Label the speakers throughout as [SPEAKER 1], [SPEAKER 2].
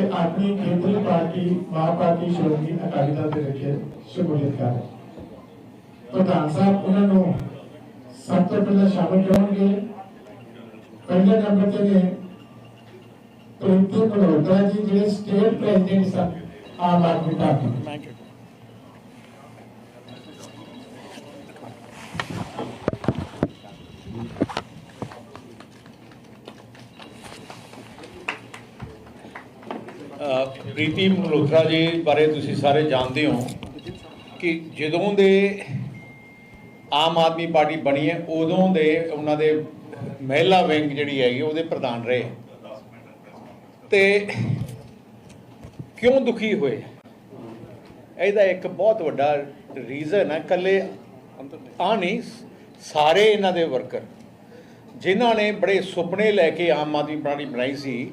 [SPEAKER 1] ਕਿ ਆਪਣੀ ਕੇਂਦਰੀ ਪਾਰਟੀ ਮਾਂ ਸ਼੍ਰੋਮਣੀ ਅਕਾਲੀ ਦਲ ਦੇ ਵਿੱਚ ਸ਼ਮੂਲੀਅਤ ਕਰ ਪ੍ਰਧਾਨ ਸਾਹਿਬ, ਉਹਨਾਂ ਨੂੰ ਸਭ ਤੋਂ ਪਹਿਲਾਂ ਸ਼ਾਮਲ ਕਰਨਗੇ। ਪਹਿਲੇ ਨੰਬਰ ਤੇ ਨੇ ਪ੍ਰੀਤੀ ਮਲਹੋਤਰਾ ਜੀ, ਜਿਹੜੇ ਸਟੇਟ ਪ੍ਰੈਜ਼ੀਡੈਂਟ ਸਨ, ਆਮ ਆਦਮੀ ਪਾਰਟੀ
[SPEAKER 2] ਅਹ ਪ੍ਰੀਤੀ ਮਲਹੋਤਰਾ ਜੀ ਬਾਰੇ ਤੁਸੀਂ ਸਾਰੇ ਜਾਣਦੇ ਹੋ ਕਿ ਜਦੋਂ ਦੇ ਆਮ ਆਦਮੀ ਪਾਰਟੀ ਬਣੀ ਹੈ, ਉਦੋਂ ਦੇ ਉਹਨਾਂ ਦੇ ਮਹਿਲਾ ਵਿੰਗ ਜਿਹੜੀ ਹੈਗੀ, ਉਹਦੇ ਪ੍ਰਧਾਨ ਰਹੇ। ਤੇ ਕਿਉਂ ਦੁਖੀ ਹੋਏ? ਇਹਦਾ ਇੱਕ ਬਹੁਤ ਵੱਡਾ ਰੀਜ਼ਨ ਹੈ ਕੱਲੇ ਆ ਨਹੀਂ, ਸਾਰੇ ਇਹਨਾਂ ਦੇ ਵਰਕਰ ਜਿਨ੍ਹਾਂ ਨੇ ਬੜੇ ਸੁਪਨੇ ਲੈ ਕੇ ਆਮ ਆਦਮੀ ਪਾਰਟੀ ਬਣਾਈ ਸੀ।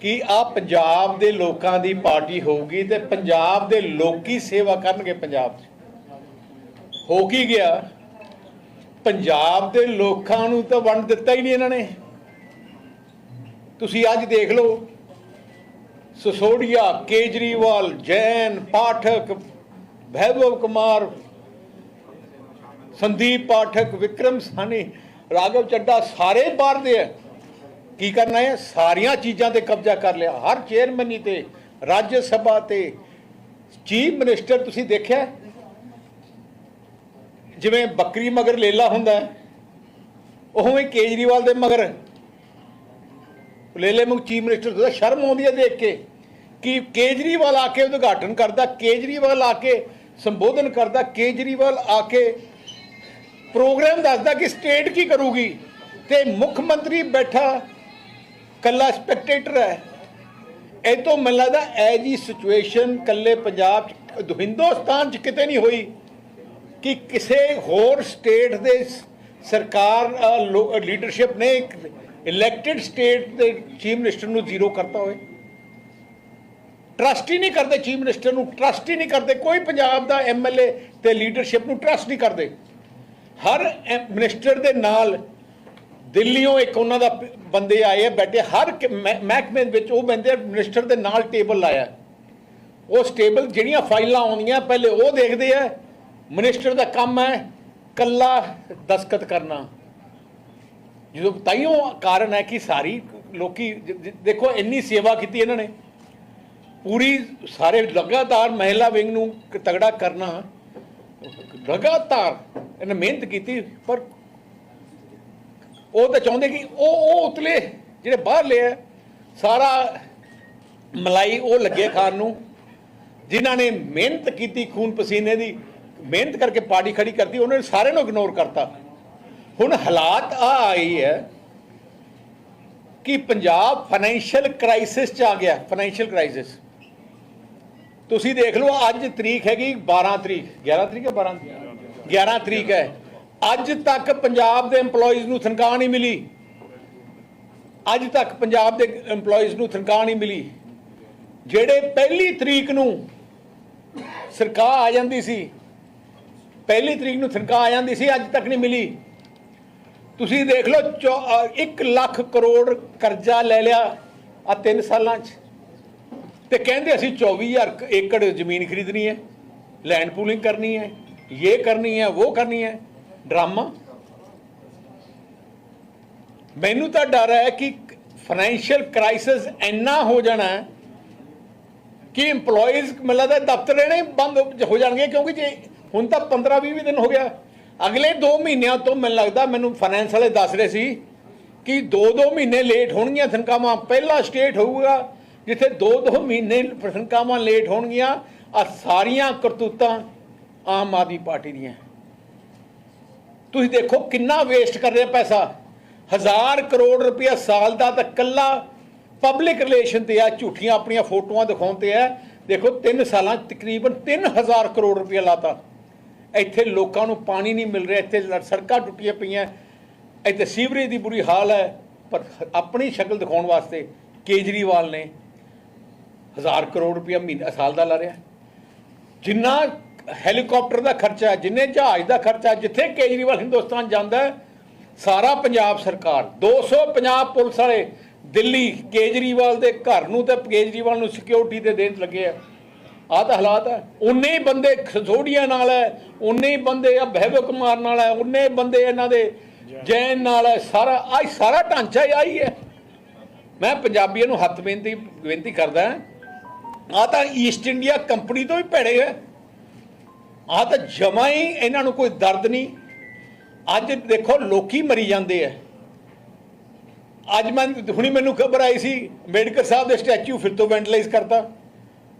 [SPEAKER 2] ਕਿ ਆ ਪੰਜਾਬ ਦੇ ਲੋਕਾਂ ਦੀ ਪਾਰਟੀ ਹੋਊਗੀ ਤੇ ਪੰਜਾਬ ਦੇ ਲੋਕੀ ਸੇਵਾ ਕਰਨਗੇ ਪੰਜਾਬ 'ਚ ਹੋ ਕੀ ਗਿਆ? ਪੰਜਾਬ ਦੇ ਲੋਕਾਂ ਨੂੰ ਤਾਂ ਵੰਡ ਦਿੱਤਾ ਹੀ ਨਹੀਂ ਇਹਨਾਂ ਨੇ। ਤੁਸੀਂ ਅੱਜ ਦੇਖ ਲਓ, ਸਸੋੜੀਆ, ਕੇਜਰੀਵਾਲ, ਜੈਨ, ਪਾਠਕ, ਵੈਭਵ ਕੁਮਾਰ, ਸੰਦੀਪ ਪਾਠਕ, ਵਿਕਰਮ ਸਾਨੀ ਰਾਘਵ ਚੱਡਾ ਸਾਰੇ ਬਾਹਰ ਦੇ ਆ। ਕੀ ਕਰਨਾ ਹੈ? ਸਾਰੀਆਂ ਚੀਜ਼ਾਂ ਤੇ ਕਬਜ਼ਾ ਕਰ ਲਿਆ। ਹਰ ਚੇਅਰਮੈਨੀ ਤੇ ਰਾਜ ਸਭਾ ਤੇ ਚੀਫ ਮਿਨਿਸਟਰ ਤੁਸੀਂ ਦੇਖਿਆ? ਜਿਵੇਂ ਬੱਕਰੀ ਮਗਰ ਲੇਲਾ ਹੁੰਦਾ ਹੈ, ਉਵੇਂ ਕੇਜਰੀਵਾਲ ਦੇ ਮਗਰ। ਲੇਲੇ ਨੂੰ ਚੀਫ ਮਿਨਿਸਟਰ ਦਾ ਸ਼ਰਮ ਆਉਂਦੀ ਹੈ ਦੇਖ ਕੇ ਕਿ ਕੇਜਰੀਵਾਲ ਆ ਕੇ ਉਦਘਾਟਨ ਕਰਦਾ ਕੇਜਰੀਵਾਲ ਆ ਕੇ ਸੰਬੋਧਨ ਕਰਦਾ ਕੇਜਰੀਵਾਲ ਆ ਕੇ ਪ੍ਰੋਗਰਾਮ ਦੱਸਦਾ ਕਿ ਸਟੇਟ ਕੀ ਕਰੂਗੀ। ਤੇ ਮੁੱਖ ਮੰਤਰੀ ਬੈਠਾ ਕੱਲਾ ਸਪੈਕਟੇਟਰ ਹੈ। ਇਹ ਤੋਂ ਮੈਨੂੰ ਲੱਗਦਾ ਐ ਜੀ ਸਿਚੁਏਸ਼ਨ ਕੱਲੇ ਪੰਜਾਬ ਚ, ਹਿੰਦੁਸਤਾਨ ਚ ਕਿਤੇ ਨਹੀਂ ਹੋਈ ਕਿ ਕਿਸੇ ਹੋਰ ਸਟੇਟ ਦੇ ਸਰਕਾਰ ਲੀਡਰਸ਼ਿਪ ਨੇ ਇਲੈਕਟਿਡ ਸਟੇਟ ਦੇ ਚੀਫ ਮਿਨਿਸਟਰ ਨੂੰ ਜ਼ੀਰੋ ਕਰਤਾ ਹੋਵੇ। ਟਰਸਟ ਹੀ ਨਹੀਂ ਕਰਦੇ ਚੀਫ ਮਿਨਿਸਟਰ ਨੂੰ ਟਰਸਟ ਹੀ ਨਹੀਂ ਕਰਦੇ। ਕੋਈ ਪੰਜਾਬ ਦਾ ਐਮਐਲਏ ਤੇ ਲੀਡਰਸ਼ਿਪ ਨੂੰ ਟਰਸਟ ਨਹੀਂ ਕਰਦੇ। ਹਰ ਮਿਨਿਸਟਰ ਦੇ ਨਾਲ ਦਿੱਲੀੋਂ ਇੱਕ ਉਹਨਾਂ ਦਾ ਬੰਦੇ ਆਏ ਆ, ਬੈਠੇ ਹਰ ਮਹਿਕਮੇ ਵਿੱਚ ਉਹ ਬੰਦੇ ਮਿਨਿਸਟਰ ਦੇ ਨਾਲ ਟੇਬਲ ਲਾਇਆ। ਉਸ ਟੇਬਲ ਜਿਹੜੀਆਂ ਫਾਈਲਾਂ ਆਉਂਦੀਆਂ, ਪਹਿਲੇ ਉਹ ਦੇਖਦੇ ਆ, ਮਿਨਿਸਟਰ ਦਾ ਕੰਮ ਹੈ ਕੱਲਾ ਦਸਖਤ ਕਰਨਾ। ਜਦੋਂ ਤਾਈਓ ਕਾਰਨ ਹੈ ਕਿ ਸਾਰੀ ਲੋਕੀ ਦੇਖੋ ਇੰਨੀ ਸੇਵਾ ਕੀਤੀ ਇਹਨਾਂ ਨੇ। ਪੂਰੀ ਸਾਰੇ ਲਗਾਤਾਰ ਮਹਿਲਾ ਵਿੰਗ ਨੂੰ ਤਗੜਾ ਕਰਨਾ। ਲਗਾਤਾਰ ਇਹਨੇ ਮਿਹਨਤ ਕੀਤੀ, ਪਰ ਉਹ ਤਾਂ ਚਾਹੁੰਦੇ ਕਿ ਉਹ ਉਹ ਉਤਲੇ ਜਿਹੜੇ ਬਾਹਰਲੇ ਆ, ਸਾਰਾ ਮਲਾਈ ਉਹ ਲੱਗੇ ਖਾਣ ਨੂੰ, ਜਿਨ੍ਹਾਂ ਨੇ ਮਿਹਨਤ ਕੀਤੀ ਖੂਨ ਪਸੀਨੇ ਦੀ, ਮਿਹਨਤ ਕਰਕੇ ਪਾਰਟੀ ਖੜੀ ਕਰਤੀ, ਉਹਨਾਂ ਨੇ ਸਾਰਿਆਂ ਨੂੰ ਇਗਨੋਰ ਕਰਤਾ। ਹੁਣ ਹਾਲਾਤ ਆ ਆਈ ਹੈ ਕਿ ਪੰਜਾਬ ਫਾਈਨੈਂਸ਼ੀਅਲ ਕ੍ਰਾਈਸਿਸ ਚ ਆ ਗਿਆ ਫਾਈਨੈਂਸ਼ੀਅਲ ਕ੍ਰਾਈਸਿਸ ਤੁਸੀਂ ਦੇਖ ਲਓ, ਅੱਜ ਤਰੀਕ ਹੈਗੀ 12 ਤਰੀਕ 11 ਤਰੀਕ ਹੈ 12 11 ਤਰੀਕ ਹੈ। ਅੱਜ ਤੱਕ ਪੰਜਾਬ ਦੇ EMPLOYEES ਨੂੰ ਤਨਖਾਹ ਨਹੀਂ ਮਿਲੀ। ਅੱਜ ਤੱਕ ਪੰਜਾਬ ਦੇ EMPLOYEES ਨੂੰ ਤਨਖਾਹ ਨਹੀਂ ਮਿਲੀ। ਜਿਹੜੇ ਪਹਿਲੀ ਤਰੀਕ ਨੂੰ ਸਰਕਾਰ ਆ ਜਾਂਦੀ ਸੀ, ਪਹਿਲੀ ਤਰੀਕ ਨੂੰ ਤਨਖਾਹ ਆ ਜਾਂਦੀ ਸੀ, ਅੱਜ ਤੱਕ ਨਹੀਂ ਮਿਲੀ। ਤੁਸੀਂ ਦੇਖ ਲਓ 1 ਲੱਖ ਕਰੋੜ ਕਰਜ਼ਾ ਲੈ ਲਿਆ ਆ 3 ਸਾਲਾਂ 'ਚ। ਤੇ ਕਹਿੰਦੇ ਅਸੀਂ 24000 ਕ- ਏਕੜ ਜ਼ਮੀਨ ਖਰੀਦਣੀ ਹੈ ਲੈਂਡ ਪੂਲਿੰਗ ਕਰਨੀ ਹੈ ਇਹ ਕਰਨੀ ਹੈ ਉਹ ਕਰਨੀ ਹੈ। ਡਰਾਮਾ। ਮੈਨੂੰ ਤਾਂ ਡਰ ਹੈ ਕਿ ਫਾਈਨੈਂਸ਼ੀਅਲ ਕ੍ਰਾਈਸਿਸ ਇੰਨਾ ਹੋ ਜਾਣਾ ਕਿ EMPLOYEES ਮੈਨੂੰ ਲੱਗਦਾ ਦਫ਼ਤਰ ਰਹਿਣੇ ਬੰਦ ਹੋ ਜਾਣਗੇ, ਕਿਉਂਕਿ ਜੇ ਹੁਣ ਤਾਂ 15 20 ਦਿਨ ਹੋ ਗਿਆ। ਅਗਲੇ 2 ਮਹੀਨਿਆਂ ਤੋਂ ਮੈਨੂੰ ਲੱਗਦਾ, ਮੈਨੂੰ ਫਾਈਨੈਂਸ ਵਾਲੇ ਦੱਸ ਰਹੇ ਸੀ ਕਿ 2-2 ਮਹੀਨੇ ਲੇਟ ਹੋਣਗੀਆਂ ਤਨਖਾਹਾਂ। ਪਹਿਲਾ ਸਟੇਟ ਹੋਊਗਾ ਜਿੱਥੇ 2-2 ਮਹੀਨੇ ਤਨਖਾਹਾਂ ਲੇਟ ਹੋਣਗੀਆਂ। ਆ ਸਾਰੀਆਂ ਕਰਤੂਤਾਂ ਆਮ ਆਦਮੀ ਪਾਰਟੀ ਦੀਆਂ। ਤੁਸੀਂ ਦੇਖੋ ਕਿੰਨਾ ਵੇਸਟ ਕਰ ਰਿਹਾ ਪੈਸਾ। ਹਜ਼ਾਰ ਕਰੋੜ ਰੁਪਇਆ ਸਾਲ ਦਾ ਤਾਂ ਕੱਲਾ ਪਬਲਿਕ ਰਿਲੇਸ਼ਨ ਤੇ ਆ, ਝੂਠੀਆਂ ਆਪਣੀਆਂ ਫੋਟੋਆਂ ਦਿਖਾਉਣ ਤੇ ਆ। ਦੇਖੋ 3 ਸਾਲਾਂ 'ਚ ਤਕਰੀਬਨ 3000 ਕਰੋੜ ਰੁਪਇਆ ਲਾਤਾ। ਇੱਥੇ ਲੋਕਾਂ ਨੂੰ ਪਾਣੀ ਨਹੀਂ ਮਿਲ ਰਿਹਾ, ਇੱਥੇ ਸੜਕਾਂ ਟੁੱਟੀਆਂ ਪਈਆਂ। ਇੱਥੇ ਸੀਵਰੇਜ ਦੀ ਬੁਰੀ ਹਾਲ ਹੈ, ਪਰ ਆਪਣੀ ਸ਼ਕਲ ਦਿਖਾਉਣ ਵਾਸਤੇ ਕੇਜਰੀਵਾਲ ਨੇ ਹਜ਼ਾਰ ਕਰੋੜ ਰੁਪਇਆ ਮਹੀਨਾ, ਸਾਲ ਦਾ ਲਾ ਰਿਹਾ। ਜਿੰਨਾ ਹੈਲੀਕਾਪਟਰ ਦਾ ਖਰਚਾ ਜਿੰਨੇ ਜਹਾਜ਼ ਦਾ ਖਰਚਾ ਜਿੱਥੇ ਕੇਜਰੀਵਾਲ ਹਿੰਦੁਸਤਾਨ ਜਾਂਦਾ ਸਾਰਾ ਪੰਜਾਬ ਸਰਕਾਰ 250 ਪੁਲਿਸ ਵਾਲੇ ਦਿੱਲੀ ਕੇਜਰੀਵਾਲ ਦੇ ਘਰ ਨੂੰ ਤੇ ਕੇਜਰੀਵਾਲ ਨੂੰ ਸਿਕਿਉਰਿਟੀ ਤੇ ਦੇਣ ਲੱਗੇ ਆ। ਆਹ ਤਾਂ ਹਾਲਾਤ ਹੈ ਉਨੇ ਹੀ ਬੰਦੇ ਖਸੋੜੀਆਂ ਨਾਲ ਹੈ, ਉਨੇ ਹੀ ਬੰਦੇ ਆ ਬਹਿਬੋ ਕੁਮਾਰ ਨਾਲ ਹੈ, ਉਨੇ ਬੰਦੇ ਇਹਨਾਂ ਦੇ ਜੈਨ ਨਾਲ ਹੈ, ਸਾਰਾ, ਆਹ ਸਾਰਾ ਢਾਂਚਾ ਹੀ ਆਹੀ ਹੈ। ਮੈਂ ਪੰਜਾਬੀਆਂ ਨੂੰ ਹੱਥ ਬੇਨਤੀ ਬੇਨਤੀ ਕਰਦਾ ਆ ਤਾਂ ਈਸਟ ਇੰਡੀਆ ਕੰਪਨੀ ਤੋਂ ਵੀ ਭੈੜੇ ਹੈ ਆ ਤਾਂ ਜਮਾ ਹੀ ਇਹਨਾਂ ਨੂੰ ਕੋਈ ਦਰਦ ਨਹੀਂ। ਅੱਜ ਦੇਖੋ ਲੋਕੀ ਮਰੀ ਜਾਂਦੇ ਆ ਅੱਜ ਮੈਂ, ਹੁਣੀ ਮੈਨੂੰ ਖਬਰ ਆਈ ਸੀ, ਅੰਬੇਡਕਰ ਸਾਹਿਬ ਦੇ ਸਟੈਚੂ ਫਿਰ ਤੋਂ ਵੈਂਟਲਾਈਜ਼ ਕਰਤਾ।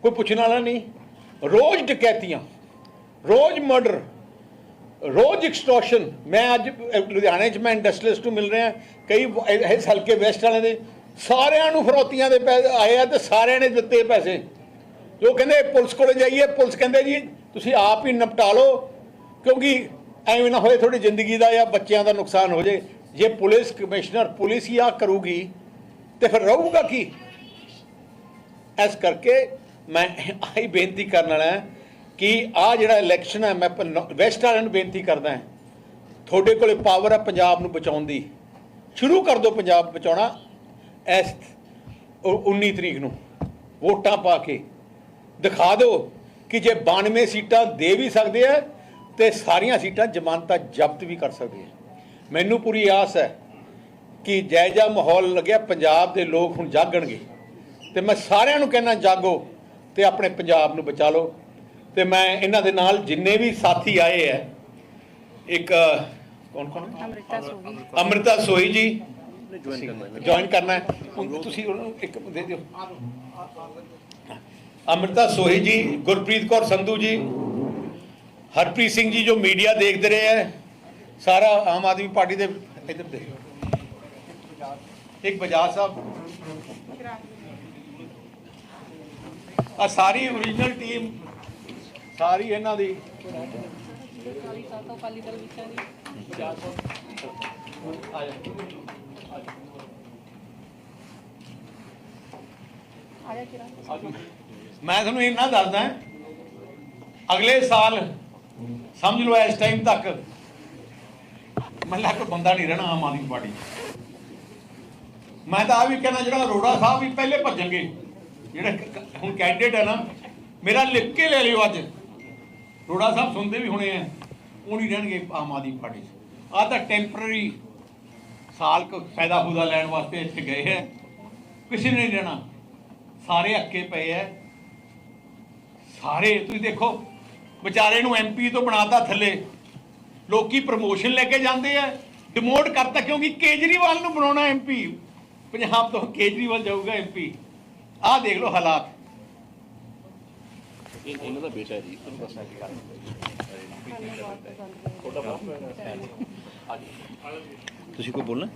[SPEAKER 2] ਕੋਈ ਪੁੱਛਣ ਵਾਲਾ ਨਹੀਂ। ਰੋਜ਼ ਡਕੈਤੀਆਂ, ਰੋਜ਼ ਮਰਡਰ, ਰੋਜ਼ ਐਕਸਟੋਰਸ਼ਨ ਮੈਂ ਅੱਜ ਲੁਧਿਆਣੇ 'ਚ ਮੈਂ ਇੰਡਸਟਰੀਅਲਿਸਟ ਨੂੰ ਮਿਲ ਰਿਹਾ, ਕਈ ਇਸ ਹਲਕੇ ਵੈਸਟ ਵਾਲਿਆਂ ਦੇ, ਸਾਰਿਆਂ ਨੂੰ ਫਰੋਤੀਆਂ ਦੇ ਪੈਸੇ ਆਏ ਆ ਤੇ ਸਾਰਿਆਂ ਨੇ ਦਿੱਤੇ ਪੈਸੇ। ਜੋ ਕਹਿੰਦੇ ਪੁਲਿਸ ਕੋਲ ਜਾਈਏ, ਪੁਲਿਸ ਕਹਿੰਦੇ ਜੀ ਤੁਸੀਂ ਆਪ ਹੀ ਨਿਪਟਾ ਲਓ, ਕਿਉਂਕਿ ਐਵੇਂ ਨਾ ਹੋਏ ਤੁਹਾਡੀ ਜ਼ਿੰਦਗੀ ਦਾ ਜਾਂ ਬੱਚਿਆਂ ਦਾ ਨੁਕਸਾਨ ਹੋ ਜੇ। ਜੇ ਪੁਲਿਸ ਕਮਿਸ਼ਨਰ ਪੁਲਿਸ ਹੀ ਆ ਕਰੂਗੀ, ਤੇ ਫਿਰ ਰਹੂਗਾ ਕੀ? ਇਸ ਕਰਕੇ ਮੈਂ ਆਹੀ ਬੇਨਤੀ ਕਰਨ ਵਾਲਾ ਕਿ ਆ ਜਿਹੜਾ ਇਲੈਕਸ਼ਨ ਹੈ, ਮੈਂ ਵੈਸਟ ਵਾਲਿਆਂ ਬੇਨਤੀ ਕਰਦਾ ਹਾਂ। ਤੁਹਾਡੇ ਕੋਲੇ ਪਾਵਰ ਹੈ ਪੰਜਾਬ ਨੂੰ ਬਚਾਉਣ ਦੀ। ਸ਼ੁਰੂ ਕਰ ਦਿਓ ਪੰਜਾਬ ਬਚਾਉਣਾ ਇਸ ਉ- 19 ਤਰੀਕ ਨੂੰ। ਵੋਟਾਂ ਪਾ ਕੇ। ਦਿਖਾ ਦਿਓ ਕਿ ਜੇ 92 ਸੀਟਾਂ ਦੇ ਵੀ ਸਕਦੇ ਆ ਤੇ ਸਾਰੀਆਂ ਸੀਟਾਂ ਜ਼ਮਾਨਤਾਂ ਜ਼ਬਤ ਵੀ ਕਰ ਸਕਦੇ ਆ। ਮੈਨੂੰ ਪੂਰੀ ਆਸ ਹੈ ਕਿ ਜਾਇਜਾ ਮਾਹੌਲ ਲੱਗਿਆ ਪੰਜਾਬ ਦੇ ਲੋਕ ਹੁਣ ਜਾਗਣਗੇ। ਤੇ ਮੈਂ ਸਾਰਿਆਂ ਨੂੰ ਕਹਿਣਾ ਜਾਗੋ ਤੇ ਆਪਣੇ ਪੰਜਾਬ ਨੂੰ ਬਚਾ ਲਓ। ਤੇ ਮੈਂ ਇਹਨਾਂ ਦੇ ਨਾਲ ਜਿੰਨੇ ਵੀ ਸਾਥੀ ਆਏ ਹੈ ਇੱਕ ਕੌਣ ਕੌਣ?
[SPEAKER 3] ਅੰਮ੍ਰਿਤਾ ਸੋਗੀ
[SPEAKER 2] ਅੰਮ੍ਰਿਤਾ ਸੋਈ ਜੀ। ਜੁਆਇਨ ਕਰਨਾ ਹੈ। ਤੁਸੀਂ ਉਹਨਾਂ ਨੂੰ ਇੱਕ ਦੇ ਦਿਓ। ਅੰਮ੍ਰਿਤਾ ਸੋਹੀ ਜੀ ਗੁਰਪ੍ਰੀਤ ਕੌਰ ਸੰਧੂ ਜੀ ਹਰਪ੍ਰੀਤ ਸਿੰਘ ਜੀ ਜੋ ਮੀਡੀਆ ਦੇਖਦੇ ਰਹੇ ਹੈ ਸਾਰਾ ਆਮ ਆਦਮੀ ਪਾਰਟੀ ਦੇ ਇੱਧਰ ਦੇ ਇੱਕ ਬਜਾਜ ਸਾਹਿਬ। ਆ ਸਾਰੀ ਓਰੀਜਨਲ ਟੀਮ ਸਾਰੀ ਇਹਨਾਂ ਦੀ।
[SPEAKER 3] ਕਾਲੀ ਸਾਤੋਂ ਕਾਲੀ ਦਲ ਵਿੱਚ ਦੀ
[SPEAKER 2] ਆ ਜਾ
[SPEAKER 3] ਆਇਆ ਕਿਰਾ
[SPEAKER 2] ਮੈਂ ਤੁਹਾਨੂੰ ਇੰਨਾ ਦੱਸਦਾ, ਅਗਲੇ ਸਾਲ, ਸਮਝ ਲਓ ਇਸ ਟਾਈਮ ਤੱਕ, ਮੱਲਾ ਕੋਈ ਬੰਦਾ ਨਹੀਂ ਰਹਿਣਾ ਆਮ ਆਦਮੀ ਪਾਰਟੀ 'ਚ। ਮੈਂ ਤਾਂ ਆ ਵੀ ਕਹਿਣਾ, ਜਿਹੜਾ ਅਰੋੜਾ ਸਾਹਿਬ ਵੀ ਪਹਿਲੇ ਭੱਜਣਗੇ, ਜਿਹੜਾ ਹੁਣ ਕੈਂਡੀਡੇਟ ਹੈ ਨਾ, ਮੇਰਾ ਲਿਖ ਕੇ ਲੈ ਲਿਓ ਅੱਜ। ਅਰੋੜਾ ਸਾਹਿਬ ਸੁਣਦੇ ਵੀ ਹੋਣੇ ਆ, ਉਹ ਨਹੀਂ ਰਹਿਣਗੇ ਆਮ ਆਦਮੀ ਪਾਰਟੀ 'ਚ। ਆ ਤਾਂ ਟੈਂਪਰਰੀ ਸਾਲ ਕੁ ਫਾਇਦਾ ਫੂਦਾ ਲੈਣ ਵਾਸਤੇ ਇੱਥੇ ਗਏ ਹੈ। ਕਿਸੇ ਨੇ ਨਹੀਂ ਰਹਿਣਾ। ਸਾਰੇ ਅੱਕੇ ਪਏ ਐ ਸਾਰੇ ਤੁਸੀਂ ਦੇਖੋ ਵਿਚਾਰੇ ਨੂੰ ਐਮਪੀ ਤੋਂ ਬਣਾਤਾ ਥੱਲੇ। ਲੋਕੀ ਪ੍ਰਮੋਸ਼ਨ ਲੈ ਕੇ ਜਾਂਦੇ ਐ ਡਿਮੋਟ ਕਰਤਾ ਕਿਉਂਕਿ ਕੇਜਰੀਵਾਲ ਨੂੰ ਬਣਾਉਣਾ ਐਮਪੀ ਪੰਜਾਬ ਤੋਂ ਕੇਜਰੀਵਾਲ ਜਾਊਗਾ ਐਮਪੀ ਆਹ ਦੇਖ ਲਓ ਹਾਲਾਤ।
[SPEAKER 4] ਇਹ ਇਹਨਾਂ ਦਾ ਬੇਟਾ ਹੈ ਜੀ ਤੁਹਾਨੂੰ ਦੱਸਣਾ ਕੀ ਗੱਲ ਤੁਸੀਂ ਕੋਈ ਬੋਲਣਾ?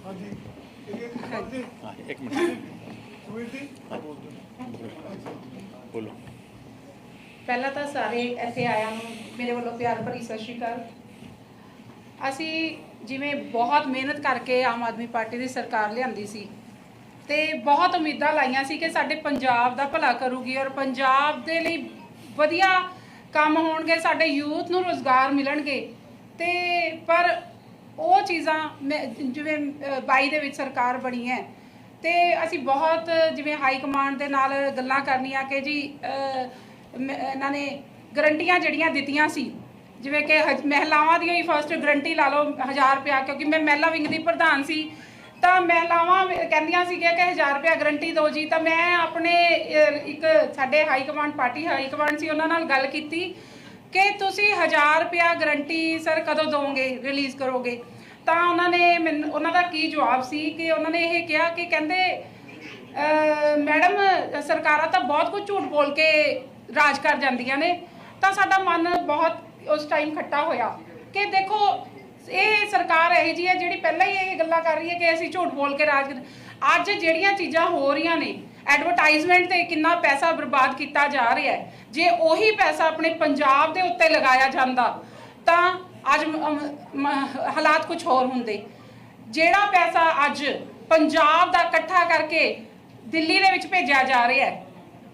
[SPEAKER 4] ਹਾਂ ਇੱਕ ਮਿੰਟ। ਬੋਲੋ।
[SPEAKER 3] ਪਹਿਲਾਂ ਤਾਂ ਸਾਰੇ ਇੱਥੇ ਆਇਆਂ ਨੂੰ ਮੇਰੇ ਵੱਲੋਂ ਪਿਆਰ ਭਰੀ ਸਤਿ ਸ਼੍ਰੀ ਅਕਾਲ। ਅਸੀਂ ਜਿਵੇਂ ਬਹੁਤ ਮਿਹਨਤ ਕਰਕੇ ਆਮ ਆਦਮੀ ਪਾਰਟੀ ਦੀ ਸਰਕਾਰ ਲਿਆਂਦੀ ਸੀ ਤੇ ਬਹੁਤ ਉਮੀਦਾਂ ਲਾਈਆਂ ਸੀ ਕਿ ਸਾਡੇ ਪੰਜਾਬ ਦਾ ਭਲਾ ਕਰੂਗੀ ਔਰ ਪੰਜਾਬ ਦੇ ਲਈ ਵਧੀਆ ਕੰਮ ਹੋਣਗੇ ਸਾਡੇ ਯੂਥ ਨੂੰ ਰੋਜ਼ਗਾਰ ਮਿਲਣਗੇ। ਤੇ ਪਰ ਉਹ ਚੀਜ਼ਾਂ ਮੈਂ- ਜਿਵੇਂ ਅ, 22 ਦੇ ਵਿੱਚ ਸਰਕਾਰ ਬਣੀ ਹੈ ਤੇ ਅਸੀਂ ਬਹੁਤ ਜਿਵੇਂ ਹਾਈ ਕਮਾਂਡ ਦੇ ਨਾਲ ਗੱਲਾਂ ਕਰਨੀਆਂ ਕਿ ਜੀ ਇਹਨਾਂ ਨੇ ਗਰੰਟੀਆਂ ਜਿਹੜੀਆਂ ਦਿੱਤੀਆਂ ਸੀ। ਜਿਵੇਂ ਕਿ ਹਜ- ਮਹਿਲਾਵਾਂ ਦੀ ਹੀ ਫਰਸਟ ਗਰੰਟੀ ਲਾ ਲਓ 1000 ਰੁਪਿਆ ਕਿਉਂਕਿ ਮੈਂ ਮਹਿਲਾ ਵਿੰਗ ਦੀ ਪ੍ਰਧਾਨ ਸੀ। ਤਾਂ ਮਹਿਲਾਵਾਂ ਕਹਿੰਦੀਆਂ ਸੀਗੀਆਂ ਕਿ 1000 ਰੁਪਿਆ ਗਰੰਟੀ ਦਿਓ ਜੀ। ਤਾਂ ਮੈਂ ਆਪਣੇ ਇੱਕ ਸਾਡੇ high command party high command ਸੀ, ਉਹਨਾਂ ਨਾਲ ਗੱਲ ਕੀਤੀ ਕਿ ਤੁਸੀਂ 1000 ਰੁਪਿਆ ਗਰੰਟੀ ਸਰ ਕਦੋਂ ਦੋਗੇ ਰਿਲੀਜ਼ ਕਰੋਗੇ? ਤਾਂ ਉਹਨਾਂ ਨੇ ਮੈਨੂੰ ਉਹਨਾਂ ਦਾ ਕੀ ਜਵਾਬ ਸੀ ਕਿ ਉਹਨਾਂ ਨੇ ਇਹ ਕਿਹਾ ਕਿ ਕਹਿੰਦੇ ਮੈਡਮ, ਸਰਕਾਰਾਂ ਤਾਂ ਬਹੁਤ ਕੁਝ ਝੂਠ ਬੋਲ ਕੇ ਰਾਜ ਕਰ ਜਾਂਦੀਆਂ ਨੇ, ਤਾਂ ਸਾਡਾ ਮਨ ਬਹੁਤ ਉਸ ਟਾਈਮ ਖੱਟਾ ਹੋਇਆ ਕਿ ਦੇਖੋ, ਇਹ ਸਰਕਾਰ ਇਹ ਜੀ ਹੈ ਜਿਹੜੀ ਪਹਿਲਾਂ ਹੀ ਇਹ ਗੱਲਾਂ ਕਰ ਰਹੀ ਹੈ ਕਿ ਅਸੀਂ ਝੂਠ ਬੋਲ ਕੇ ਰਾਜ ਕਰ- ਅੱਜ ਜਿਹੜੀਆਂ ਚੀਜ਼ਾਂ ਹੋ ਰਹੀਆਂ ਨੇ ਐਡਵਰਟਾਈਜ਼ਮੈਂਟ ਤੇ ਕਿੰਨਾ ਪੈਸਾ ਬਰਬਾਦ ਕੀਤਾ ਜਾ ਰਿਹਾ ਹੈ, ਜੇ ਉਹੀ ਪੈਸਾ ਆਪਣੇ ਪੰਜਾਬ ਦੇ ਉੱਤੇ ਲਗਾਇਆ ਜਾਂਦਾ, ਤਾਂ ਅੱਜ ਹਾਲਾਤ ਕੁਝ ਹੋਰ ਹੁੰਦੇ। ਜਿਹੜਾ ਪੈਸਾ ਅੱਜ ਪੰਜਾਬ ਦਾ ਇਕੱਠਾ ਕਰਕੇ ਦਿੱਲੀ ਦੇ ਵਿੱਚ ਭੇਜਿਆ ਜਾ ਰਿਹਾ ਹੈ,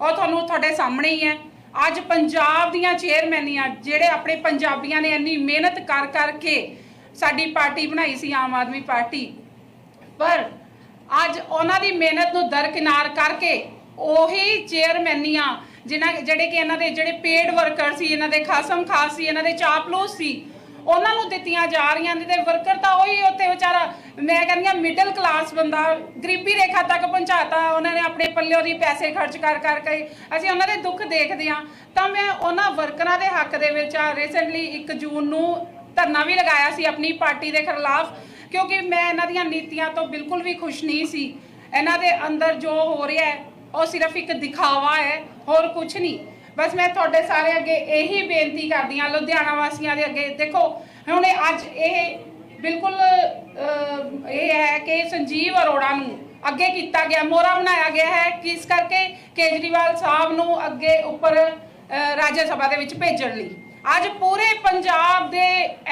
[SPEAKER 3] ਉਹ ਤੁਹਾਨੂੰ ਤੁਹਾਡੇ ਸਾਹਮਣੇ ਹੀ ਹੈ। ਅੱਜ ਪੰਜਾਬ ਦੀਆਂ ਚੇਅਰਮੈਨੀਆਂ ਜਿਹੜੇ ਆਪਣੇ ਪੰਜਾਬੀਆਂ ਨੇ ਇੰਨੀ ਮਿਹਨਤ ਕਰ ਕਰਕੇ ਸਾਡੀ ਪਾਰਟੀ ਬਣਾਈ ਸੀ, ਆਮ ਆਦਮੀ ਪਾਰਟੀ। ਪਰ ਅੱਜ ਉਹਨਾਂ ਦੀ ਮਿਹਨਤ ਨੂੰ ਦਰਕਿਨਾਰ ਕਰਕੇ ਉਹੀ ਚੇਅਰਮੈਨੀਆਂ ਜਿਨ੍ਹਾਂ ਜਿਹੜੇ ਕਿ ਇਹਨਾਂ ਦੇ ਜਿਹੜੇ ਪੇਡ ਵਰਕਰ ਸੀ, ਇਹਨਾਂ ਦੇ ਖਾਸਮ ਖਾਸ ਸੀ, ਇਹਨਾਂ ਦੇ ਚਾਪਲੂਸ ਸੀ ਉਹਨਾਂ ਨੂੰ ਦਿੱਤੀਆਂ ਜਾ ਰਹੀਆਂ ਨੇ ਤੇ ਵਰਕਰ ਤਾਂ ਉਹੀ ਉੱਥੇ ਵਿਚਾਰਾ, ਮੈਂ ਕਹਿੰਦੀ ਆ ਮਿਡਲ ਕਲਾਸ ਬੰਦਾ, ਗਰੀਬੀ ਰੇਖਾ ਤੱਕ ਪਹੁੰਚਾਤਾ, ਉਹਨਾਂ ਨੇ ਆਪਣੇ ਪੱਲਿਓ ਦੀ ਪੈਸੇ ਖਰਚ ਕਰ ਕਰਕੇ ਅਸੀਂ ਉਹਨਾਂ ਦੇ ਦੁੱਖ ਦੇਖਦੇ ਹਾਂ। ਤਾਂ ਮੈਂ ਉਹਨਾਂ ਵਰਕਰਾਂ ਦੇ ਹੱਕ ਦੇ ਵਿੱਚ ਆ ਰੀਸੈਂਟਲੀ 1 ਜੂਨ ਨੂੰ ਧਰਨਾ ਵੀ ਲਗਾਇਆ ਸੀ ਆਪਣੀ ਪਾਰਟੀ ਦੇ ਖਿਲਾਫ, ਕਿਉਂਕਿ ਮੈਂ ਇਹਨਾਂ ਦੀਆਂ ਨੀਤੀਆਂ ਤੋਂ ਬਿਲਕੁਲ ਵੀ ਖੁਸ਼ ਨਹੀਂ ਸੀ। ਇਹਨਾਂ ਦੇ ਅੰਦਰ ਜੋ ਹੋ ਰਿਹਾ ਹੈ, ਉਹ ਸਿਰਫ ਇੱਕ ਦਿਖਾਵਾ ਹੈ, ਹੋਰ ਕੁਝ ਨਹੀਂ। ਬਸ ਮੈਂ ਤੁਹਾਡੇ ਸਾਰੇ ਅੱਗੇ ਇਹੀ ਬੇਨਤੀ ਕਰਦੀ ਹਾਂ, ਲੁਧਿਆਣਾ ਵਾਸੀਆਂ ਦੇ ਅੱਗੇ। ਦੇਖੋ, ਹੁਣ ਅੱਜ ਇਹ ਬਿਲਕੁਲ ਇਹ ਹੈ ਕਿ ਸੰਜੀਵ ਅਰੋੜਾ ਨੂੰ ਅੱਗੇ ਕੀਤਾ ਗਿਆ, ਮੋਹਰਾ ਬਣਾਇਆ ਗਿਆ ਹੈ। ਕਿਸ ਕਰਕੇ? ਕੇਜਰੀਵਾਲ ਸਾਹਿਬ ਨੂੰ ਅੱਗੇ ਉੱਪਰ ਰਾਜ ਸਭਾ ਦੇ ਵਿੱਚ ਭੇਜਣ ਲਈ। ਅੱਜ ਪੂਰੇ ਪੰਜਾਬ ਦੇ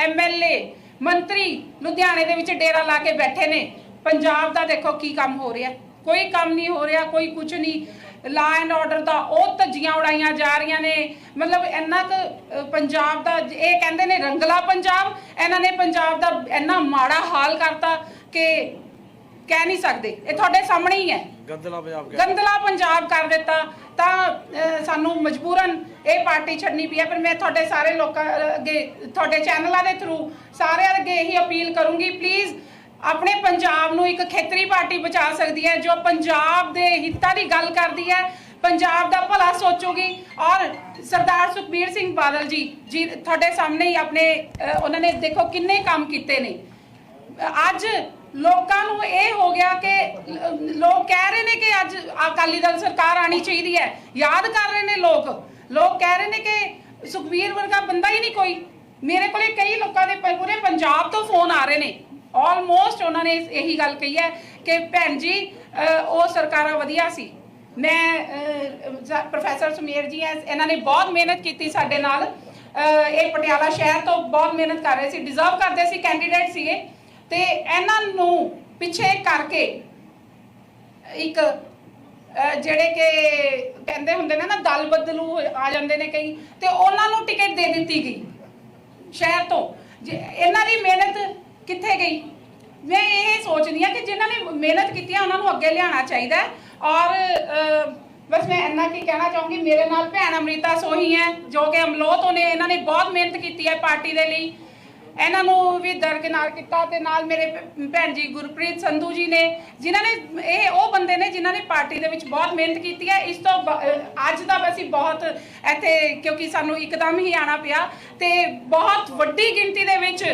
[SPEAKER 3] ਐਮਐਲਏ ਮੰਤਰੀ ਲੁਧਿਆਣੇ ਦੇ ਵਿੱਚ ਡੇਰਾ ਲਾ ਕੇ ਬੈਠੇ ਨੇ। ਪੰਜਾਬ ਦਾ ਦੇਖੋ ਕੀ ਕੰਮ ਹੋ ਰਿਹਾ। ਕੋਈ ਕੰਮ ਨਹੀਂ ਹੋ ਰਿਹਾ, ਕੋਈ ਕੁਝ ਨਹੀਂ। ਲਾ ਐਂਡ ਆਰਡਰ ਦਾ ਉਹ ਧੱਜੀਆਂ ਉਡਾਈਆਂ ਜਾ ਰਹੀਆਂ ਨੇ। ਮਤਲਬ ਇੰਨਾ ਕੁ ਪੰਜਾਬ ਦਾ ਇਹ ਕਹਿੰਦੇ ਨੇ ਰੰਗਲਾ ਪੰਜਾਬ ਇਹਨਾਂ ਨੇ ਪੰਜਾਬ ਦਾ ਇੰਨਾ ਮਾੜਾ ਹਾਲ ਕਰਤਾ ਕਿ ਕਹਿ ਨਹੀਂ ਸਕਦੇ। ਇਹ ਤੁਹਾਡੇ ਸਾਹਮਣੇ ਹੀ ਹੈ।
[SPEAKER 4] ਗੰਦਲਾ ਪੰਜਾਬ
[SPEAKER 3] ਗੰਦਲਾ ਪੰਜਾਬ ਕਰ ਦਿੱਤਾ। ਤਾਂ ਸਾਨੂੰ ਮਜਬੂਰਨ ਇਹ ਪਾਰਟੀ ਛੱਡਣੀ ਪਈ ਹੈ। ਪਰ ਮੈਂ ਤੁਹਾਡੇ ਸਾਰੇ ਲੋਕਾਂ ਅੱਗੇ ਤੁਹਾਡੇ ਚੈਨਲਾਂ ਦੇ ਥਰੂ ਸਾਰਿਆਂ ਅੱਗੇ ਇਹੀ ਅਪੀਲ ਕਰੂੰਗੀ। ਪਲੀਜ਼ ਆਪਣੇ ਪੰਜਾਬ ਨੂੰ ਇੱਕ ਖੇਤਰੀ ਪਾਰਟੀ ਬਚਾ ਸਕਦੀ ਹੈ, ਜੋ ਪੰਜਾਬ ਦੇ ਹਿੱਤਾਂ ਦੀ ਗੱਲ ਕਰਦੀ ਹੈ। ਪੰਜਾਬ ਦਾ ਭਲਾ ਸੋਚੂਗੀ ਔਰ ਸਰਦਾਰ ਸੁਖਬੀਰ ਸਿੰਘ ਬਾਦਲ ਜੀ ਜੀ ਤੁਹਾਡੇ ਸਾਹਮਣੇ ਹੀ ਆਪਣੇ ਉਹਨਾਂ ਨੇ ਦੇਖੋ ਕਿੰਨੇ ਕੰਮ ਕੀਤੇ ਨੇ। ਅੱਜ ਲੋਕਾਂ ਨੂੰ ਇਹ ਹੋ ਗਿਆ ਕਿ ਲੋਕ ਕਹਿ ਰਹੇ ਨੇ ਕਿ ਅੱਜ ਅਕਾਲੀ ਦਲ ਸਰਕਾਰ ਆਣੀ ਚਾਹੀਦੀ ਹੈ। ਯਾਦ ਕਰ ਰਹੇ ਨੇ ਲੋਕ। ਲੋਕ ਕਹਿ ਰਹੇ ਨੇ ਕਿ ਸੁਖਬੀਰ ਵਰਗਾ ਬੰਦਾ ਹੀ ਨਹੀਂ ਕੋਈ। ਮੇਰੇ ਕੋਲੇ ਕਈ ਲੋਕਾਂ ਦੇ ਪੂਰੇ ਪੰਜਾਬ ਤੋਂ ਫੋਨ ਆ ਰਹੇ ਨੇ। ਆਲਮੋਸਟ ਉਹਨਾਂ ਨੇ ਇਹੀ ਗੱਲ ਕਹੀ ਹੈ ਕਿ ਭੈਣ ਜੀ ਉਹ ਸਰਕਾਰਾਂ ਵਧੀਆ ਸੀ। ਮੈਂ ਪ੍ਰੋਫੈਸਰ ਸੁਮੇਰ ਜੀ ਇਹਨਾਂ ਨੇ ਬਹੁਤ ਮਿਹਨਤ ਕੀਤੀ ਸਾਡੇ ਨਾਲ। ਇਹ ਪਟਿਆਲਾ ਸ਼ਹਿਰ ਤੋਂ ਬਹੁਤ ਮਿਹਨਤ ਕਰ ਰਹੇ ਸੀ ਡਿਜ਼ਰਵ ਕਰਦੇ ਸੀ ਕੈਂਡੀਡੇਟ ਸੀਗੇ। ਤੇ ਇਹਨਾਂ ਨੂੰ ਪਿੱਛੇ ਕਰਕੇ ਇੱਕ ਜਿਹੜੇ ਕਿ ਕਹਿੰਦੇ ਹੁੰਦੇ ਨੇ ਨਾ, ਦਲ ਬਦਲੂ ਆ ਜਾਂਦੇ ਨੇ ਕਈ, ਤੇ ਉਹਨਾਂ ਨੂੰ ਟਿਕਟ ਦੇ ਦਿੱਤੀ ਗਈ ਸ਼ਹਿਰ ਤੋਂ। ਇਹਨਾਂ ਦੀ ਮਿਹਨਤ ਕਿੱਥੇ ਗਈ? ਮੈਂ ਇਹ ਸੋਚਦੀ ਹਾਂ ਕਿ ਜਿਨ੍ਹਾਂ ਨੇ ਮਿਹਨਤ ਕੀਤੀ ਹੈ ਉਹਨਾਂ ਨੂੰ ਅੱਗੇ ਲਿਆਉਣਾ ਚਾਹੀਦਾ ਔਰ ਬਸ ਮੈਂ ਇੰਨਾ ਕੀ ਕਹਿਣਾ ਚਾਹੂੰਗੀ, ਮੇਰੇ ਨਾਲ ਭੈਣ ਅਮ੍ਰਿਤਾ ਸੋਹੀ ਹੈ, ਜੋ ਕਿ ਅਮਲੋਹ ਤੋਂ ਨੇ ਇਹਨਾਂ ਨੇ ਬਹੁਤ ਮਿਹਨਤ ਕੀਤੀ ਹੈ ਪਾਰਟੀ ਦੇ ਲਈ। ਇਹਨਾਂ ਨੂੰ ਵੀ ਦਰਕਿਨਾਰ ਕੀਤਾ ਤੇ ਨਾਲ ਮੇਰੇ ਭੈਣ ਜੀ ਗੁਰਪ੍ਰੀਤ ਸੰਧੂ ਜੀ ਨੇ, ਜਿਨ੍ਹਾਂ ਨੇ, ਇਹ ਉਹ ਬੰਦੇ ਨੇ ਜਿਨ੍ਹਾਂ ਨੇ ਪਾਰਟੀ ਦੇ ਵਿੱਚ ਬਹੁਤ ਮਿਹਨਤ ਕੀਤੀ ਹੈ। ਇਸ ਤੋਂ ਬ- ਅੱਜ ਦਾ ਅਸੀਂ ਬਹੁਤ ਇੱਥੇ, ਕਿਉਂਕਿ ਸਾਨੂੰ ਇੱਕਦਮ ਹੀ ਆਣਾ ਪਿਆ ਤੇ ਬਹੁਤ ਵੱਡੀ ਗਿਣਤੀ ਦੇ ਵਿੱਚ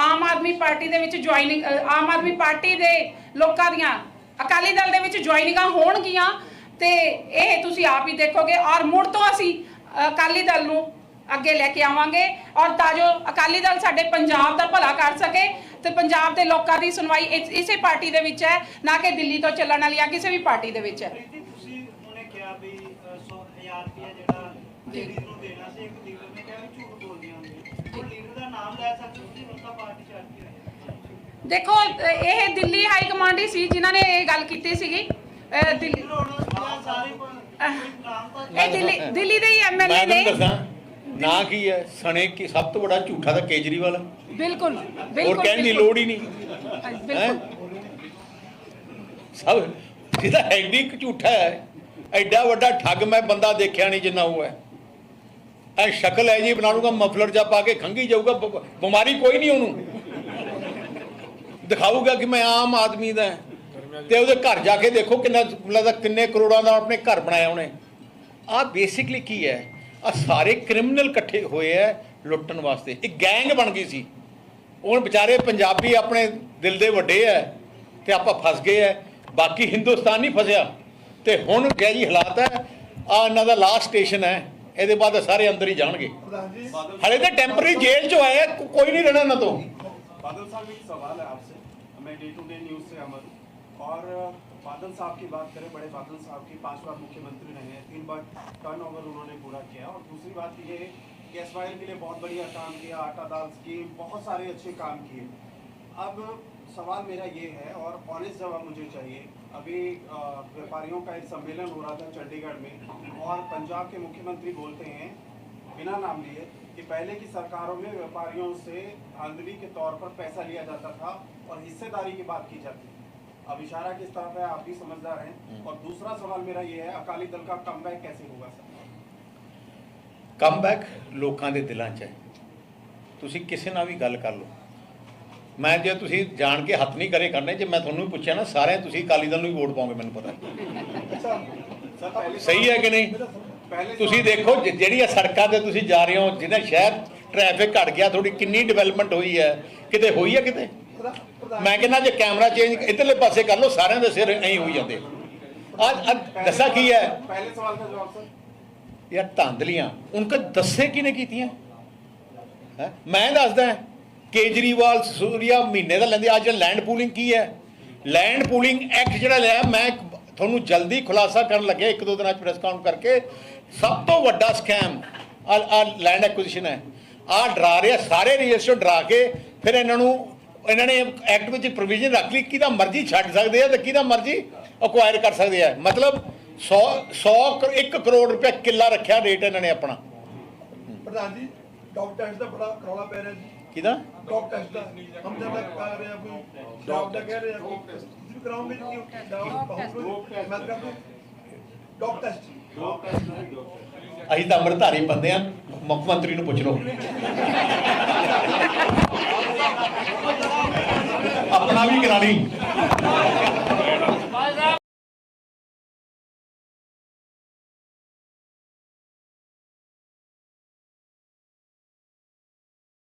[SPEAKER 3] ਆਮ ਆਦਮੀ ਪਾਰਟੀ ਦੇ ਵਿੱਚ ਜੁਆਇਨਿੰਗ ਆਮ ਆਦਮੀ ਪਾਰਟੀ ਦੇ ਲੋਕਾਂ ਦੀਆਂ ਅਕਾਲੀ ਦਲ ਦੇ ਵਿੱਚ ਜੁਆਇਨਿੰਗਾਂ ਹੋਣਗੀਆਂ ਤੇ ਇਹ ਤੁਸੀਂ ਆਪ ਹੀ ਦੇਖੋਗੇ ਔਰ ਮੁੜ ਤੋਂ ਅਸੀਂ ਅਕਾਲੀ ਦਲ ਨੂੰ ਅੱਗੇ ਲੈ ਕੇ ਆਵਾਂਗੇ ਔਰ ਤਾਂ ਜੋ ਅਕਾਲੀ ਦਲ ਸਾਡੇ ਪੰਜਾਬ ਦਾ ਭਲਾ ਕਰ ਸਕੇ ਤੇ ਪੰਜਾਬ ਦੇ ਲੋਕਾਂ ਦੀ ਸੁਣਵਾਈ ਇਸ- ਪਾਰਟੀ ਦੇ ਵਿੱਚ ਹੈ ਨਾ ਕਿ ਦਿੱਲੀ ਤੋਂ ਚੱਲਣ ਵਾਲੀ ਜਾਂ ਕਿਸੇ ਵੀ ਪਾਰਟੀ ਦੇ ਵਿੱਚ ਹੈ।
[SPEAKER 5] ਤੁਸੀਂ ਉਹਨੇ ਕਿਹਾ ਵੀ 100000 ਰੁਪਏ ਜਿਹੜਾ
[SPEAKER 3] ਦੇਖੋ ਇਹ ਦਿੱਲੀ ਹਾਈ ਕਮਾਂਡ ਹੀ ਸੀ ਜਿਨ੍ਹਾਂ ਨੇ ਇਹ ਗੱਲ ਕੀਤੀ ਸੀਗੀ। ਦਿੱਲੀ ਇਹ ਦੇ ਹੀ ਐਮਐਲਏ
[SPEAKER 2] ਮੈਂ
[SPEAKER 3] ਨੇ।
[SPEAKER 2] ਤੁਹਾਨੂੰ ਦੱਸਾਂ ਨਾ ਕੀ ਹੈ ਸਣੇ ਕੀ ਸਭ ਤੋਂ ਵੱਡਾ ਝੂਠਾ ਤਾਂ ਕੇਜਰੀਵਾਲ ਹੈ।
[SPEAKER 3] ਬਿਲਕੁਲ
[SPEAKER 2] ਹੋਰ
[SPEAKER 3] ਬਿਲਕੁਲ
[SPEAKER 2] ਕਹਿਣ ਦੀ
[SPEAKER 3] ਬਿਲਕੁਲ।
[SPEAKER 2] ਲੋੜ ਹੀ ਨਹੀਂ।
[SPEAKER 3] ਹੈ?
[SPEAKER 2] ਸਭ ਜਿਹਦਾ ਐਡੀ ਇੱਕ ਝੂਠਾ ਹੈ ਐਡਾ ਵੱਡਾ ਠੱਗ ਮੈਂ ਬੰਦਾ ਦੇਖਿਆ ਨਹੀਂ ਜਿੰਨਾ ਉਹ ਹੈ। ਐ ਸ਼ਕਲ ਹੈ ਜੀ ਬਣਾ ਲੂਗਾ ਮਫਲਰ ਜਾ ਪਾ ਕੇ ਖੰਗੀ ਜਾਊਗਾ ਬ- ਬਿਮਾਰੀ ਕੋਈ ਨਹੀਂ ਉਹਨੂੰ। ਦਿਖਾਊਗਾ ਕਿ ਮੈਂ ਆਮ ਆਦਮੀ ਦਾ ਤੇ ਉਹਦੇ ਘਰ ਜਾ ਕੇ ਦੇਖੋ ਕਿੰਨਾ ਲੱਗਦਾ ਕਿੰਨੇ ਕਰੋੜਾਂ ਦਾ ਆਪਣੇ ਘਰ ਬਣਾਇਆ ਉਹਨੇ। ਆ ਬੇਸਿਕਲੀ ਕੀ ਹੈ? ਆ ਸਾਰੇ ਕ੍ਰਿਮੀਨਲ ਇਕੱਠੇ ਹੋਏ ਐ ਲੁੱਟਣ ਵਾਸਤੇ। ਇੱਕ ਗੈਂਗ ਬਣ ਗਈ ਸੀ। ਉਹ ਵਿਚਾਰੇ ਪੰਜਾਬੀ ਆਪਣੇ ਦਿਲ ਦੇ ਵੱਡੇ ਐ ਤੇ ਆਪਾਂ ਫਸ ਗਏ ਐ ਬਾਕੀ ਹਿੰਦੁਸਤਾਨ ਨਹੀਂ ਫਸਿਆ। ਤੇ ਹੁਣ ਜਿਹੜੀ ਹਾਲਾਤ ਐ ਆ ਇਹਨਾਂ ਦਾ ਲਾਸਟ ਸਟੇਸ਼ਨ ਐ ਇਹਦੇ ਬਾਅਦ ਸਾਰੇ ਅੰਦਰ ਹੀ ਜਾਣਗੇ। ਹਲੇ ਤਾਂ ਟੈਂਪਰੇਰੀ ਜੇਲ੍ਹ ਚੋਂ ਆਇਆ। ਕੋਈ ਨਹੀਂ ਰਹਿਣਾ ਨਾ ਤੋਂ।
[SPEAKER 6] ਬਾਦਲ ਸਾਹਿਬ ਇੱਕ ਸਵਾਲ ਹੈ। मैं डे टू डे न्यूज़ से अमर और बादल साहब की बात करें, बड़े बादल साहब की पाँच बार मुख्यमंत्री रहे हैं। तीन बार टर्न ओवर उन्होंने पूरा किया। और दूसरी बात ये है कि एस के लिए बहुत बढ़िया काम किया, आटा दाल स्कीम बहुत सारे अच्छे काम किए। अब सवाल मेरा ये है, और ऑनेस्ट जवाब मुझे चाहिए। अभी व्यापारियों का एक सम्मेलन हो रहा था चंडीगढ़ में, और पंजाब के मुख्यमंत्री बोलते हैं, बिना नाम लिए कि पहले की सरकारों में व्यापारियों से धांधली के तौर पर पैसा लिया जाता था और हिस्सेदारी की बात की जाती थी अब इशारा किस तरफ है आप भी समझदार हैं और दूसरा सवाल मेरा ये है अकाली दल का कम कैसे होगा सर
[SPEAKER 2] ਕਮਬੈਕ ਲੋਕਾਂ ਦੇ ਦਿਲਾਂ 'ਚ ਹੈ ਤੁਸੀਂ ਕਿਸੇ ਨਾਲ ਵੀ ਗੱਲ ਕਰ ਲਓ ਮੈਂ ਜੇ ਤੁਸੀਂ ਜਾਣ ਕੇ ਹੱਥ ਨਹੀਂ ਕਰੇ ਕਰਨੇ ਜੇ ਮੈਂ ਤੁਹਾਨੂੰ ਵੀ ਪੁੱਛਿਆ ਨਾ ਸਾਰੇ ਤੁਸੀਂ ਅਕਾਲੀ ਦਲ ਨੂੰ ਹੀ ਵੋਟ ਪਾਓਗੇ ਮੈਨੂੰ ਪਤਾ ਹੈ।
[SPEAKER 6] सर पहले
[SPEAKER 2] ਸਹੀ ਹੈ ਕਿ ਨਹੀਂ
[SPEAKER 6] पहले
[SPEAKER 2] ਤੁਸੀਂ ਦੇਖੋ ਜ- ਜਿਹੜੀਆਂ ਸੜਕਾਂ ਤੇ ਤੁਸੀਂ ਜਾ ਰਹੇ ਹੋ ਜਿਹਦਾ ਸ਼ਹਿਰ ਟ੍ਰੈਫਿਕ ਘਟ ਗਿਆ ਥੋੜੀ ਕਿੰਨੀ ਡਿਵੈਲਪਮੈਂਟ ਹੋਈ ਹੈ ਕਿਤੇ ਹੋਈ ਹੈ ਕਿਤੇ ਮੈਂ ਕਹਿੰਦਾ ਜੇ ਕੈਮਰਾ ਚੇਂਜ ਇਧਰਲੇ ਪਾਸੇ ਕਰ ਲਓ ਸਾਰਿਆਂ ਦੇ ਸਿਰ ਐਂ ਹੋਈ ਜਾਂਦੇ ਅੱਜ ਅੱਜ ਦੱਸਾਂ ਕੀ ਹੈ
[SPEAKER 6] पहले सवाल का जवाब सर
[SPEAKER 2] ਯਾਰ ਧਾਂਦਲੀਆਂ ਉਨਕੇ ਦੱਸੇ ਕਿਨੇ ਕੀਤੀਆਂ ਹੈ ਮੈਂ ਦੱਸਦਾ ਕੇਜਰੀਵਾਲ ਸੂਰੀਆ ਮਹੀਨੇ ਦਾ ਲੈਂਦੇ ਅੱਜ ਲੈਂਡ ਪੂਲਿੰਗ ਕੀ ਹੈ ਲੈਂਡ ਪੂਲਿੰਗ ਐਕਟ ਜਿਹੜਾ ਲਿਆ ਮੈਂ ਤੁਹਾਨੂੰ ਜਲਦੀ ਖੁਲਾਸਾ ਕਰਨ ਲੱਗਿਆ ਇੱਕ ਦੋ ਦਿਨਾਂ ਚ ਪ੍ਰੈਸ ਕਾਊਂਟ ਕਰਕੇ। ਸਭ ਤੋਂ ਵੱਡਾ ਸਕੈਮ ਆ ਲੈਂਡ ਐਕੁਜੀਸ਼ਨ ਹੈ। ਆ ਡਰਾ ਰਿਹਾ ਸਾਰੇ ਰਜਿਸਟਰ ਡਰਾ ਕੇ ਫਿਰ ਇਹਨਾਂ ਨੂੰ ਇਹਨਾਂ ਨੇ ਐਕਟ ਵਿੱਚ ਪ੍ਰੋਵੀਜ਼ਨ ਰੱਖ ਲਈ ਕਿਹਦਾ ਮਰਜ਼ੀ ਛੱਡ ਸਕਦੇ ਆ ਤੇ ਕਿਹਦਾ ਮਰਜ਼ੀ ਅਕਵਾਇਰ ਕਰ ਸਕਦੇ ਆ। ਮਤਲਬ 100 100 1 ਕਰੋੜ ਰੁਪਏ ਕਿੱਲਾ ਰੱਖਿਆ ਰੇਟ ਇਹਨਾਂ ਨੇ ਆਪਣਾ।
[SPEAKER 7] ਪ੍ਰਧਾਨ ਜੀ ਡੌਗ ਟੈਸਟ ਦਾ ਬੜਾ ਰੌਲਾ ਪੈ ਰਿਹਾ ਜੀ।
[SPEAKER 2] ਕਿਹਦਾ?
[SPEAKER 7] ਡੌਗ ਟੈਸਟ ਦਾ। ਹਮ ਜਦ ਤੱਕ ਕਰ ਰਹੇ ਆ ਕੋਈ ਡੌਗ ਦਾ ਕਹਿ ਰਹੇ ਆ ਕੋਈ ਕਰਾਉਂਗੇ ਜੀ
[SPEAKER 2] ਅਸੀਂ ਤਾਂ ਅੰਮ੍ਰਿਤਧਾਰੀ ਬੰਦੇ ਆ ਮੁੱਖ ਮੰਤਰੀ ਨੂੰ ਪੁੱਛ ਲਓ। ਆਪਣਾ ਵੀ ਕਰਾ ਲਈ।